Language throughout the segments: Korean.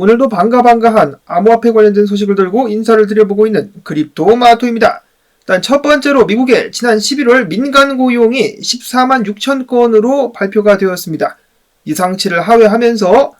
오늘도 반가반가한 암호화폐 관련된 소식을 들고 인사를 드려보고 있는 크립토 마토입니다. 일단 첫 번째로 미국의 지난 11월 민간 고용이 14만 6천 건으로 발표가 되었습니다. 이 상치를 하회하면서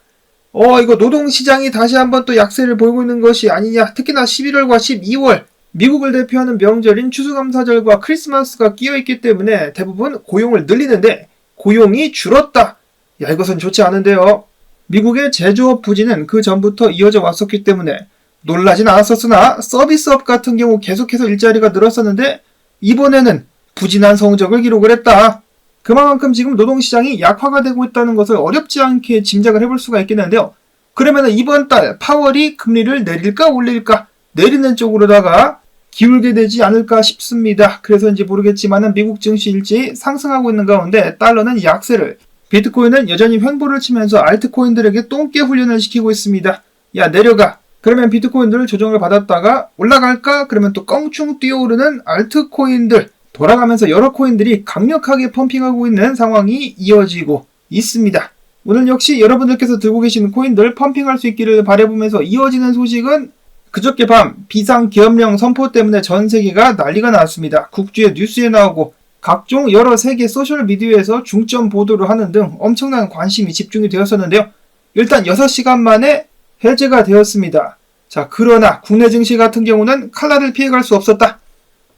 어 이거 노동시장이 다시 한번 또 약세를 보이고 있는 것이 아니냐 특히나 11월과 12월 미국을 대표하는 명절인 추수감사절과 크리스마스가 끼어있기 때문에 대부분 고용을 늘리는데 고용이 줄었다. 야 이것은 좋지 않은데요. 미국의 제조업 부진은 그 전부터 이어져 왔었기 때문에 놀라진 않았었으나 서비스업 같은 경우 계속해서 일자리가 늘었었는데 이번에는 부진한 성적을 기록을 했다. 그만큼 지금 노동시장이 약화가 되고 있다는 것을 어렵지 않게 짐작을 해볼 수가 있겠는데요. 그러면 이번 달 파월이 금리를 내릴까 올릴까 내리는 쪽으로다가 기울게 되지 않을까 싶습니다. 그래서인지 모르겠지만 미국 증시 일지 상승하고 있는 가운데 달러는 약세를 비트코인은 여전히 횡보를 치면서 알트코인들에게 똥개 훈련을 시키고 있습니다. 야 내려가. 그러면 비트코인들 조정을 받았다가 올라갈까? 그러면 또 껑충 뛰어오르는 알트코인들 돌아가면서 여러 코인들이 강력하게 펌핑하고 있는 상황이 이어지고 있습니다. 오늘 역시 여러분들께서 들고 계시는 코인들 펌핑할 수 있기를 바라보면서 이어지는 소식은 그저께 밤 비상 기업령 선포 때문에 전 세계가 난리가 났습니다. 국주의 뉴스에 나오고 각종 여러 세계 소셜미디어에서 중점 보도를 하는 등 엄청난 관심이 집중이 되었었는데요. 일단 6시간 만에 해제가 되었습니다. 자, 그러나 국내 증시 같은 경우는 칼날을 피해갈 수 없었다.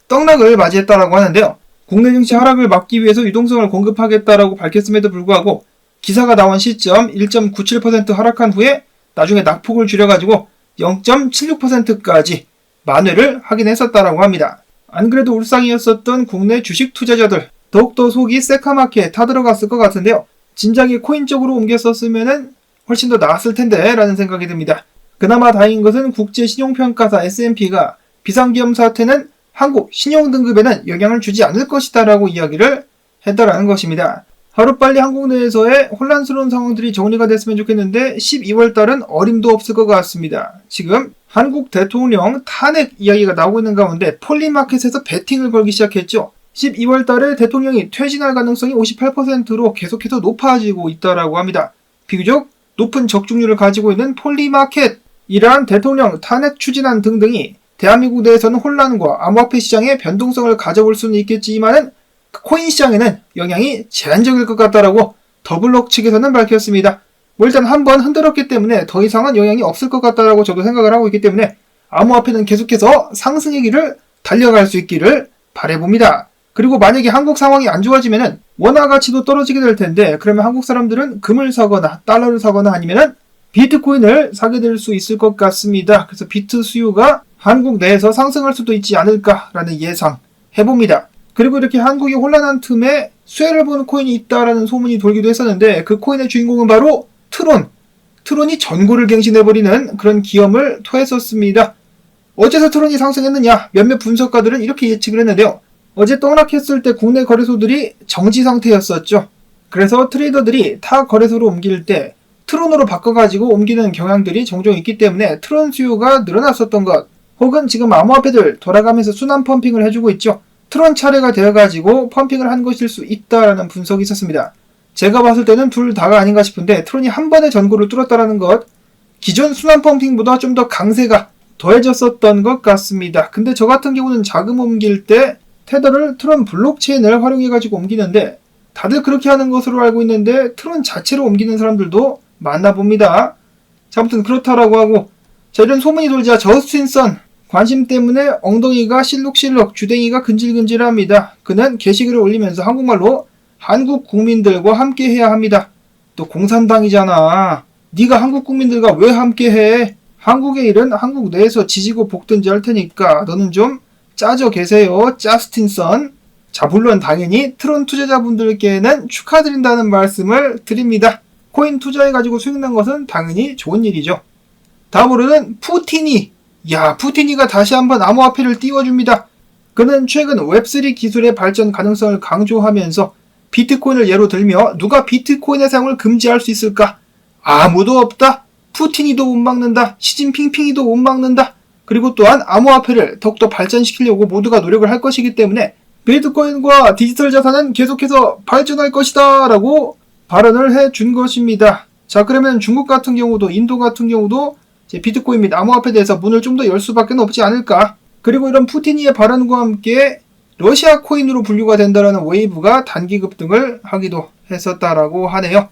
떡락을 맞이했다라고 하는데요. 국내 증시 하락을 막기 위해서 유동성을 공급하겠다라고 밝혔음에도 불구하고 기사가 나온 시점 1.97% 하락한 후에 나중에 낙폭을 줄여가지고 0.76%까지 만회를 하긴 했었다라고 합니다. 안 그래도 울상이었었던 국내 주식 투자자들 더욱더 속이 새카맣게 타들어갔을 것 같은데요. 진작에 코인 쪽으로 옮겼었으면 훨씬 더 나았을 텐데 라는 생각이 듭니다. 그나마 다행인 것은 국제 신용평가사 S&P가 비상기업 사태는 한국 신용등급에는 영향을 주지 않을 것이다 라고 이야기를 했다라는 것입니다. 하루빨리 한국 내에서의 혼란스러운 상황들이 정리가 됐으면 좋겠는데 12월 달은 어림도 없을 것 같습니다. 지금 한국 대통령 탄핵 이야기가 나오고 있는 가운데 폴리마켓에서 베팅을 걸기 시작했죠. 12월 달에 대통령이 퇴진할 가능성이 58%로 계속해서 높아지고 있다라고 합니다. 비교적 높은 적중률을 가지고 있는 폴리마켓, 이러한 대통령 탄핵 추진안 등등이 대한민국 내에서는 혼란과 암호화폐 시장의 변동성을 가져올 수는 있겠지만은 코인 시장에는 영향이 제한적일 것 같다라고 더블록 측에서는 밝혔습니다. 뭐 일단 한 번 흔들었기 때문에 더 이상은 영향이 없을 것 같다라고 저도 생각을 하고 있기 때문에 암호화폐는 계속해서 상승의 길을 달려갈 수 있기를 바래봅니다. 그리고 만약에 한국 상황이 안 좋아지면은 원화 가치도 떨어지게 될 텐데 그러면 한국 사람들은 금을 사거나 달러를 사거나 아니면은 비트코인을 사게 될 수 있을 것 같습니다. 그래서 비트 수요가 한국 내에서 상승할 수도 있지 않을까라는 예상 해봅니다. 그리고 이렇게 한국이 혼란한 틈에 수혜를 보는 코인이 있다라는 소문이 돌기도 했었는데 그 코인의 주인공은 바로 트론. 트론이 전고를 갱신해버리는 그런 기염을 토했었습니다. 어째서 트론이 상승했느냐? 몇몇 분석가들은 이렇게 예측을 했는데요. 어제 떡락했을 때 국내 거래소들이 정지 상태였었죠. 그래서 트레이더들이 타 거래소로 옮길 때 트론으로 바꿔가지고 옮기는 경향들이 종종 있기 때문에 트론 수요가 늘어났었던 것, 혹은 지금 암호화폐들 돌아가면서 순환 펌핑을 해주고 있죠. 트론 차례가 되어가지고 펌핑을 한 것일 수 있다라는 분석이 있었습니다. 제가 봤을 때는 둘 다가 아닌가 싶은데 트론이 한 번에 전고를 뚫었다라는 것, 기존 순환 펌핑보다 좀 더 강세가 더해졌었던 것 같습니다. 근데 저 같은 경우는 자금 옮길 때 테더를 트론 블록체인을 활용해가지고 옮기는데 다들 그렇게 하는 것으로 알고 있는데 트론 자체로 옮기는 사람들도 많나 봅니다. 자, 아무튼 그렇다라고 하고 자 이런 소문이 돌자 저스틴 선 관심 때문에 엉덩이가 실룩실룩 주댕이가 근질근질합니다. 그는 게시글을 올리면서 한국말로 한국 국민들과 함께 해야 합니다. 또 공산당이잖아. 네가 한국 국민들과 왜 함께 해? 한국의 일은 한국 내에서 지지고 볶든지 할 테니까 너는 좀 짜져 계세요. 짜스틴선. 자, 물론 당연히 트론 투자자분들께는 축하드린다는 말씀을 드립니다. 코인 투자해가지고 수익 난 것은 당연히 좋은 일이죠. 다음으로는 푸티니. 야, 푸티니가 다시 한번 암호화폐를 띄워줍니다. 그는 최근 웹3 기술의 발전 가능성을 강조하면서 비트코인을 예로 들며 누가 비트코인의 사용을 금지할 수 있을까? 아무도 없다. 푸티니도 못 막는다. 시진핑핑이도 못 막는다. 그리고 또한 암호화폐를 더욱더 발전시키려고 모두가 노력을 할 것이기 때문에 비트코인과 디지털 자산은 계속해서 발전할 것이다. 라고 발언을 해 준 것입니다. 자, 그러면 중국 같은 경우도 인도 같은 경우도 비트코인 및 암호화폐에 대해서 문을 좀 더 열 수밖에 없지 않을까. 그리고 이런 푸틴이의 발언과 함께 러시아 코인으로 분류가 된다라는 웨이브가 단기 급등을 하기도 했었다라고 하네요.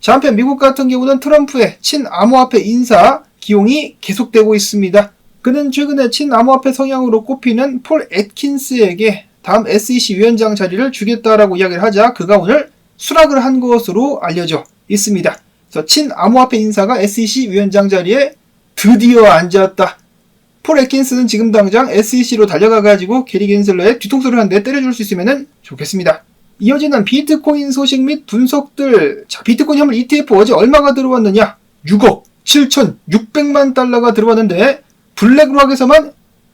자, 한편 미국 같은 경우는 트럼프의 친암호화폐 인사 기용이 계속되고 있습니다. 그는 최근에 친암호화폐 성향으로 꼽히는 폴 애킨스에게 다음 SEC 위원장 자리를 주겠다라고 이야기를 하자 그가 오늘 수락을 한 것으로 알려져 있습니다. 그래서 친암호화폐 인사가 SEC 위원장 자리에 드디어 앉았다. 폴 애킨스는 지금 당장 SEC로 달려가가지고 게리 겐슬러의 뒤통수를 한 대 때려줄 수 있으면 좋겠습니다. 이어지는 비트코인 소식 및 분석들. 자, 비트코인 현물 ETF 어제 얼마가 들어왔느냐? 6억 7,600만 달러가 들어왔는데 블랙락에서만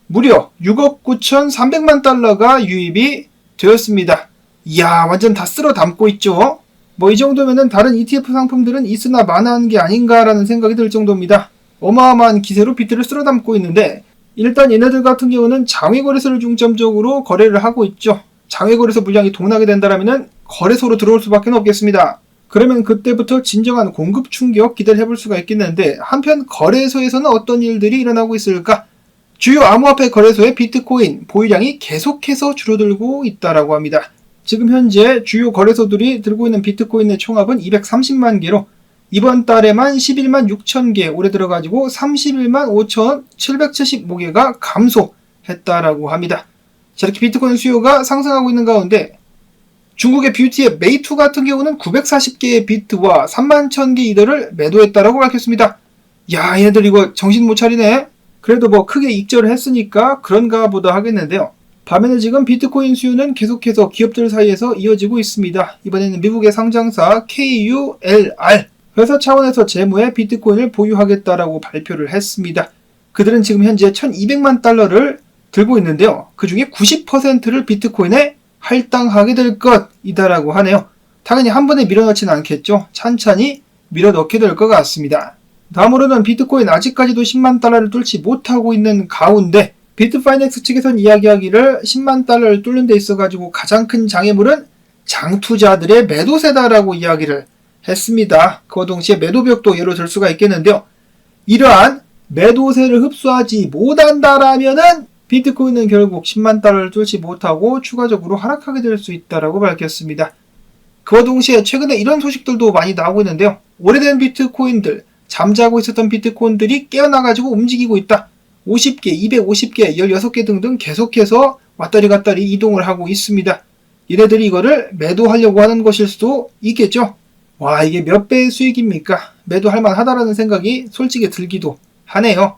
무려 6억 9,300만 달러가 유입이 되었습니다. 이야, 완전 다 쓸어 담고 있죠? 뭐 이 정도면은 다른 ETF 상품들은 있으나 마나한 게 아닌가라는 생각이 들 정도입니다. 어마어마한 기세로 비트를 쓸어 담고 있는데 일단 얘네들 같은 경우는 장외 거래소를 중점적으로 거래를 하고 있죠. 장외 거래소 물량이 동나게 된다면은 거래소로 들어올 수밖에 없겠습니다. 그러면 그때부터 진정한 공급 충격 기대를 해볼 수가 있겠는데 한편 거래소에서는 어떤 일들이 일어나고 있을까? 주요 암호화폐 거래소의 비트코인 보유량이 계속해서 줄어들고 있다라고 합니다. 지금 현재 주요 거래소들이 들고 있는 비트코인의 총합은 230만 개로 이번 달에만 11만 6천 개 올해 들어가지고 31만 5천 775개가 감소했다라고 합니다. 자, 이렇게 비트코인 수요가 상승하고 있는 가운데 중국의 뷰티의 메이투 같은 경우는 940개의 비트와 3만 1000개 이더를 매도했다라고 밝혔습니다. 야, 얘네들 이거 정신 못 차리네. 그래도 뭐 크게 익절을 했으니까 그런가 보다 하겠는데요. 반면에 지금 비트코인 수요는 계속해서 기업들 사이에서 이어지고 있습니다. 이번에는 미국의 상장사 KULR 회사 차원에서 재무에 비트코인을 보유하겠다라고 발표를 했습니다. 그들은 지금 현재 1200만 달러를 들고 있는데요. 그 중에 90%를 비트코인에 할당하게 될 것이다라고 하네요. 당연히 한 번에 밀어넣지는 않겠죠. 찬찬히 밀어넣게 될 것 같습니다. 다음으로는 비트코인 아직까지도 10만 달러를 뚫지 못하고 있는 가운데 비트파이넥스 측에선 이야기하기를 10만 달러를 뚫는 데 있어가지고 가장 큰 장애물은 장투자들의 매도세다라고 이야기를 했습니다. 그와 동시에 매도벽도 예로 들 수가 있겠는데요. 이러한 매도세를 흡수하지 못한다라면은 비트코인은 결국 10만 달러를 뚫지 못하고 추가적으로 하락하게 될 수 있다라고 밝혔습니다. 그와 동시에 최근에 이런 소식들도 많이 나오고 있는데요. 오래된 비트코인들, 잠자고 있었던 비트코인들이 깨어나가지고 움직이고 있다. 50개, 250개, 16개 등등 계속해서 왔다리 갔다리 이동을 하고 있습니다. 얘네들이 이거를 매도하려고 하는 것일 수도 있겠죠. 와, 이게 몇 배의 수익입니까? 매도할 만하다라는 생각이 솔직히 들기도 하네요.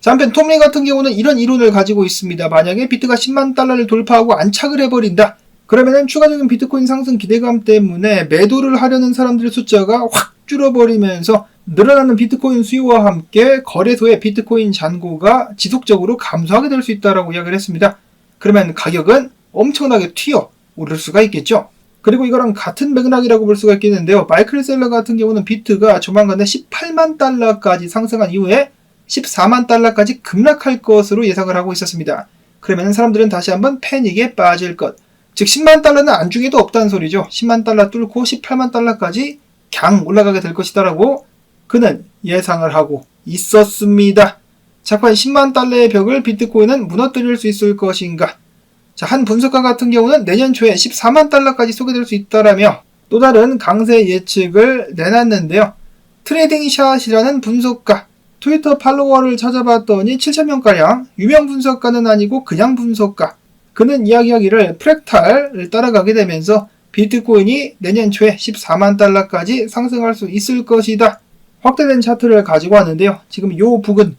자, 한편 톰리 같은 경우는 이런 이론을 가지고 있습니다. 만약에 비트가 10만 달러를 돌파하고 안착을 해버린다. 그러면은 추가적인 비트코인 상승 기대감 때문에 매도를 하려는 사람들의 숫자가 확 줄어버리면서 늘어나는 비트코인 수요와 함께 거래소의 비트코인 잔고가 지속적으로 감소하게 될 수 있다라고 이야기를 했습니다. 그러면 가격은 엄청나게 튀어 오를 수가 있겠죠. 그리고 이거랑 같은 맥락이라고 볼 수가 있겠는데요. 마이클 셀러 같은 경우는 비트가 조만간에 18만 달러까지 상승한 이후에 14만 달러까지 급락할 것으로 예상을 하고 있었습니다. 그러면 사람들은 다시 한번 패닉에 빠질 것. 즉 10만 달러는 안중에도 없다는 소리죠. 10만 달러 뚫고 18만 달러까지 강 올라가게 될 것이다라고 그는 예상을 하고 있었습니다. 자, 과연 10만 달러의 벽을 비트코인은 무너뜨릴 수 있을 것인가? 자, 한 분석가 같은 경우는 내년 초에 14만 달러까지 소개될 수 있다라며 또 다른 강세 예측을 내놨는데요. 트레이딩 샷이라는 분석가, 트위터 팔로워를 찾아봤더니 7천명가량, 유명 분석가는 아니고 그냥 분석가. 그는 이야기하기를 프랙탈을 따라가게 되면서 비트코인이 내년 초에 14만 달러까지 상승할 수 있을 것이다. 확대된 차트를 가지고 왔는데요. 지금 요 부근,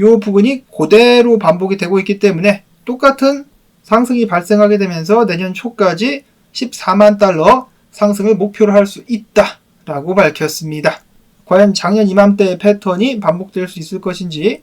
요 부근이 그대로 반복이 되고 있기 때문에 똑같은 상승이 발생하게 되면서 내년 초까지 14만 달러 상승을 목표로 할 수 있다라고 밝혔습니다. 과연 작년 이맘때의 패턴이 반복될 수 있을 것인지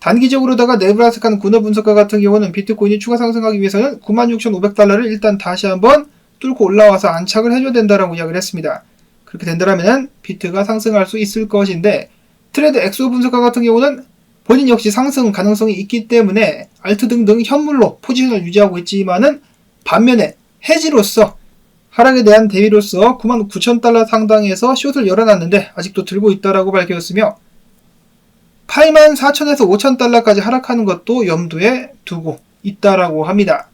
단기적으로다가 네브라스칸 군어 분석가 같은 경우는 비트코인이 추가 상승하기 위해서는 96,500달러를 일단 다시 한번 뚫고 올라와서 안착을 해줘야 된다라고 이야기를 했습니다. 그렇게 된다면 비트가 상승할 수 있을 것인데 트레드 엑소 분석가 같은 경우는 본인 역시 상승 가능성이 있기 때문에 알트 등등 현물로 포지션을 유지하고 있지만은 반면에 해지로서 하락에 대한 대비로서 9만 9천 달러 상당에서 숏을 열어놨는데 아직도 들고 있다라고 밝혔으며 8만 4천에서 5천 달러까지 하락하는 것도 염두에 두고 있다라고 합니다.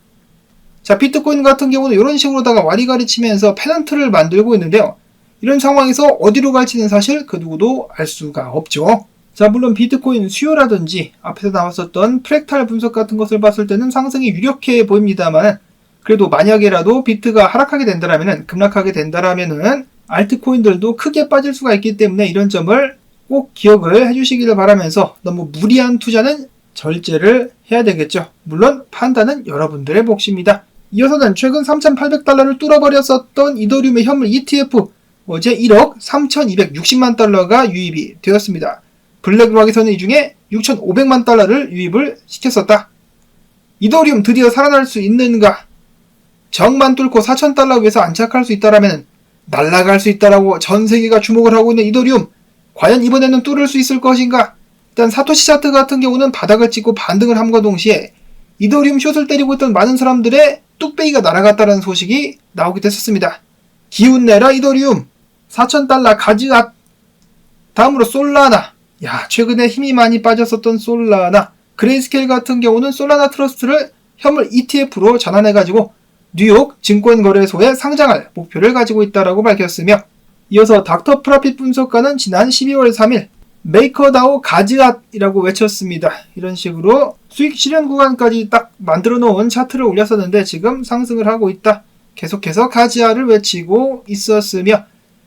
자, 비트코인 같은 경우는 이런 식으로다가 와리가리 치면서 페넌트를 만들고 있는데요. 이런 상황에서 어디로 갈지는 사실 그 누구도 알 수가 없죠. 자, 물론 비트코인 수요라든지 앞에서 나왔었던 프랙탈 분석 같은 것을 봤을 때는 상승이 유력해 보입니다만 그래도 만약에라도 비트가 하락하게 된다라면 급락하게 된다라면은 알트코인들도 크게 빠질 수가 있기 때문에 이런 점을 꼭 기억을 해주시기를 바라면서 너무 무리한 투자는 절제를 해야 되겠죠. 물론 판단은 여러분들의 몫입니다. 이어서는 최근 3,800달러를 뚫어버렸었던 이더리움의 현물 ETF 어제 1억 3,260만 달러가 유입이 되었습니다. 블랙락에서는 이 중에 6,500만 달러를 유입을 시켰었다. 이더리움 드디어 살아날 수 있는가? 정만 뚫고 4,000달러 위에서 안착할 수 있다라면 날아갈 수 있다라고 전 세계가 주목을 하고 있는 이더리움 과연 이번에는 뚫을 수 있을 것인가? 일단 사토시 차트 같은 경우는 바닥을 찍고 반등을 함과 동시에 이더리움 숏을 때리고 있던 많은 사람들의 뚝배기가 날아갔다는 소식이 나오기도 했었습니다. 기운내라 이더리움 4,000달러 가지앗 다음으로 솔라나 야 최근에 힘이 많이 빠졌었던 솔라나 그레이스케일 같은 경우는 솔라나 트러스트를 현물 ETF로 전환해가지고 뉴욕 증권거래소에 상장할 목표를 가지고 있다라고 밝혔으며 이어서 닥터 프라핏 분석가는 지난 12월 3일 메이커다오 가즈앗이라고 외쳤습니다. 이런 식으로 수익 실현 구간까지 딱 만들어 놓은 차트를 올렸었는데 지금 상승을 하고 있다. 계속해서 가지아를 외치고 있었으며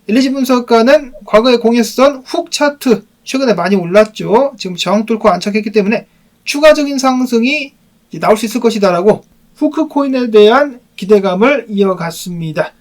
엘리지 분석가는 과거에 공유했던 훅 차트 최근에 많이 올랐죠. 지금 저항 뚫고 안착했기 때문에 추가적인 상승이 나올 수 있을 것이다라고 후크 코인에 대한 기대감을 이어갔습니다.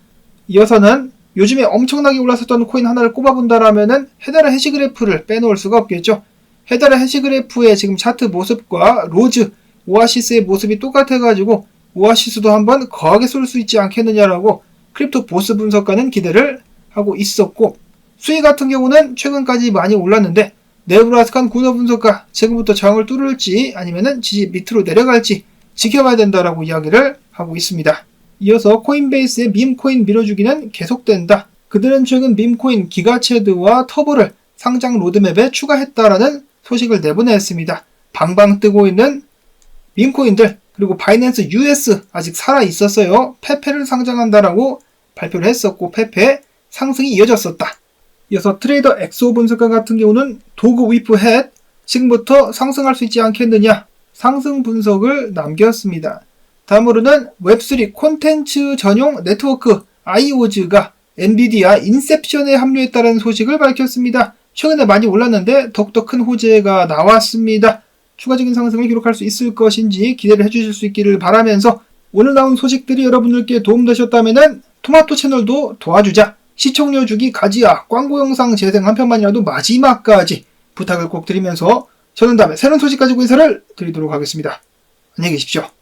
이어서는 요즘에 엄청나게 올랐었던 코인 하나를 꼽아본다라면은 헤다라 해시 그래프를 빼놓을 수가 없겠죠. 헤다라 해시 그래프의 지금 차트 모습과 로즈, 오아시스의 모습이 똑같아가지고 오아시스도 한번 거하게 쏠 수 있지 않겠느냐라고 크립토 보스 분석가는 기대를 하고 있었고 수위 같은 경우는 최근까지 많이 올랐는데 네브라스칸 군어 분석가 지금부터 저항을 뚫을지 아니면은 지지 밑으로 내려갈지 지켜봐야 된다라고 이야기를 하고 있습니다. 이어서 코인베이스의 밈코인 밀어주기는 계속된다. 그들은 최근 밈코인 기가체드와 터보를 상장 로드맵에 추가했다라는 소식을 내보냈습니다. 방방 뜨고 있는 밈코인들 그리고 바이낸스 US 아직 살아 있었어요. 페페를 상장한다라고 발표를 했었고 페페 상승이 이어졌었다. 이어서 트레이더 엑소 분석가 같은 경우는 도그 위프 헷 지금부터 상승할 수 있지 않겠느냐 상승 분석을 남겼습니다. 다음으로는 웹3 콘텐츠 전용 네트워크 IOZ가 엔비디아 인셉션에 합류했다는 소식을 밝혔습니다. 최근에 많이 올랐는데 더욱더 큰 호재가 나왔습니다. 추가적인 상승을 기록할 수 있을 것인지 기대를 해주실 수 있기를 바라면서 오늘 나온 소식들이 여러분들께 도움되셨다면 토마토 채널도 도와주자 시청료 주기 가지야 광고 영상 재생 한 편만이라도 마지막까지 부탁을 꼭 드리면서 저는 다음에 새로운 소식 가지고 인사를 드리도록 하겠습니다. 안녕히 계십시오.